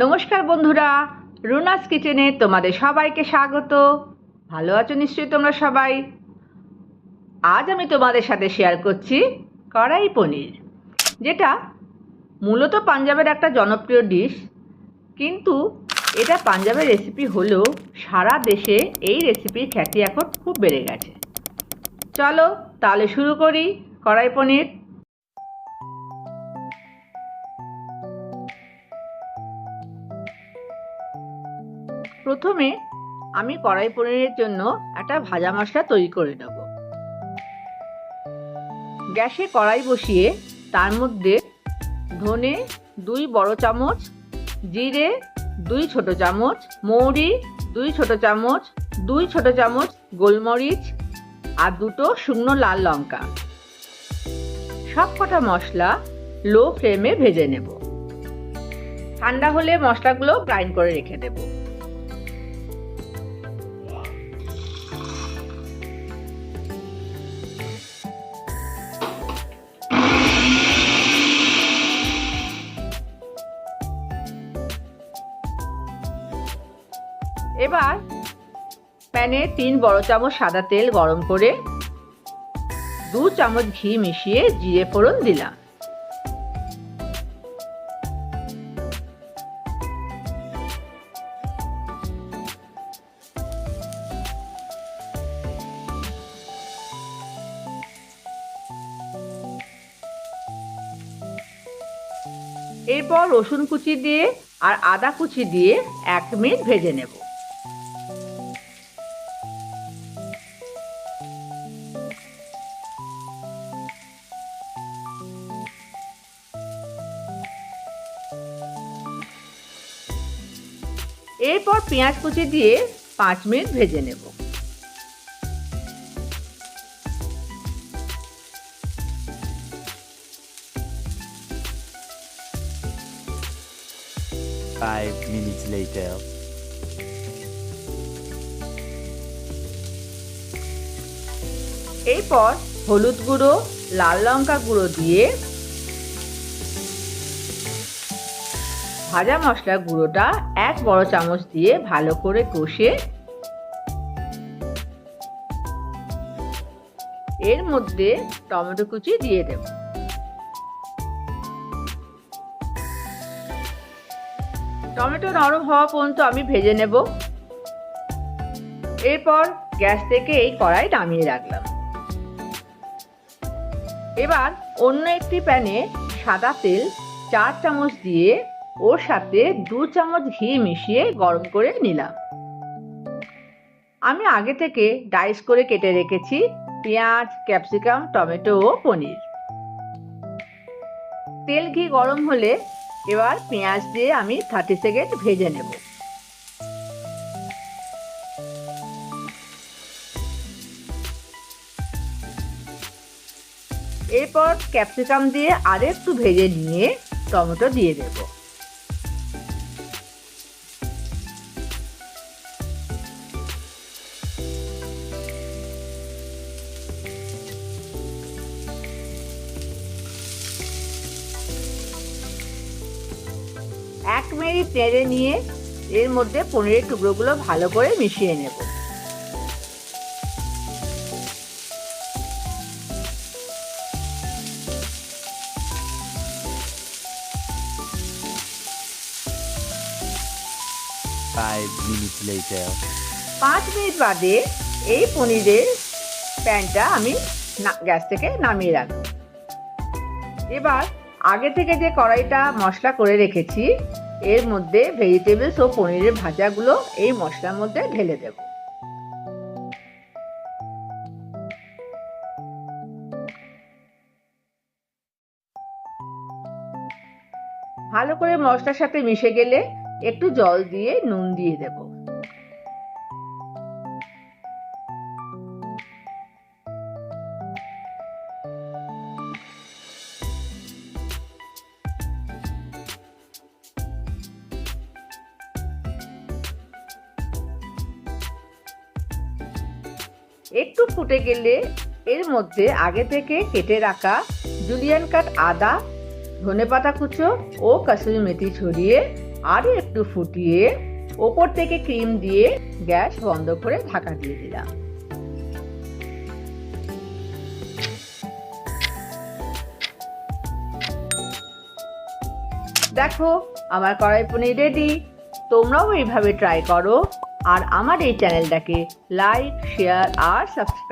নমস্কার বন্ধুরা, রুনাস কিচেনে তোমাদের সবাইকে স্বাগত। ভালো আছো নিশ্চয়ই তোমরা সবাই? আজ আমি তোমাদের সাথে শেয়ার করছি কড়াই পনির, যেটা মূলত পাঞ্জাবের একটা জনপ্রিয় ডিশ কিন্তু এটা পাঞ্জাবের রেসিপি হলেও সারা দেশে এই রেসিপির খ্যাতি এখন খুব বেড়ে গেছে। চলো তাহলে শুরু করি কড়াই পনির। প্রথমে আমি কড়াই পনিরের জন্য একটা ভাজা মশলা তৈরি করে নেব। গ্যাসে কড়াই বসিয়ে তার মধ্যে ধনে দুই বড় চামচ, জিরে দুই ছোট চামচ, মৌরি দুই ছোট চামচ, দুই ছোট চামচ গোলমরিচ আর দুটো শুকনো লাল লঙ্কা। সব কটা মশলা লো ফ্লেমে ভেজে নেব। ঠান্ডা হলে মশলাগুলো গ্রাইন্ড করে রেখে দেবো। এবার প্যানে তিন বড় চামচ সাদা তেল গরম করে দু চামচ ঘি মিশিয়ে জিরে ফোড়ন দিলাম। এরপর রসুন কুচি দিয়ে আর আদা কুচি দিয়ে এক মিনিট ভেজে নেব। এরপর পেঁয়াজ কুচি দিয়ে পাঁচ মিনিট ভেজে নেব Five minutes later. এরপর হলুদ গুঁড়ো লাল লঙ্কা গুঁড়ো দিয়ে ভাজা মশলার গুঁড়োটা এক বড় চামচ দিয়ে ভালো করে কষে এর মধ্যে টমেটো কুচি দিয়ে দেব। টমেটো নরম হওয়া পর্যন্ত আমি ভেজে নেব। এরপর গ্যাস থেকে এই কড়াই নামিয়ে রাখলাম। এবার অন্য একটি প্যানে সাদা তেল চার চামচ দিয়ে ওর সাথে দু চামচ ঘি মিশিয়ে গরম করে নিলাম। আমি আগে থেকে ডাইস করে কেটে রেখেছি পেঁয়াজ, ক্যাপসিকাম, টমেটো ও পনির। তেল ঘি গরম হলে এবার পেঁয়াজ দিয়ে আমি থার্টি সেকেন্ড ভেজে নেব। এরপর ক্যাপসিকাম দিয়ে আরেকটু ভেজে নিয়ে টমেটো দিয়ে দেব। এক মিনিট নেড়ে নিয়ে এর মধ্যে পনিরের টুকরোগুলো ভালো করে মিশিয়ে নেব. পাঁচ মিনিট বাদে এই পনিরের প্যানটা আমি গ্যাস থেকে নামিয়ে রাখব এবার আগে থেকে যে কড়াইটা মশলা করে রেখেছি, এর মধ্যে ভেজিটেবলস ও পনিরের ভাজাগুলো এই মশলার মধ্যে ঢেলে দেব। ভালো করে মশলার সাথে মিশে গেলে একটু জল দিয়ে নুন দিয়ে দেবো। একটু ফুটে গেলে এর মধ্যে আগে থেকে কেটে রাখা জুলিয়ান কাট আদা ধনেপাতা কুচো ও কাসুরি মেথি ছড়িয়ে আরও একটু ফুটিয়ে ওপর থেকে ক্রিম দিয়ে গ্যাস বন্ধ করে ঢাকা দিয়ে দিলাম। দেখো, আমার কড়াই পনির রেডি তোমরাও এইভাবে ট্রাই করো। আর আমার এই চ্যানেলটাকে লাইক শেয়ার আর সাবস্ক্রাইব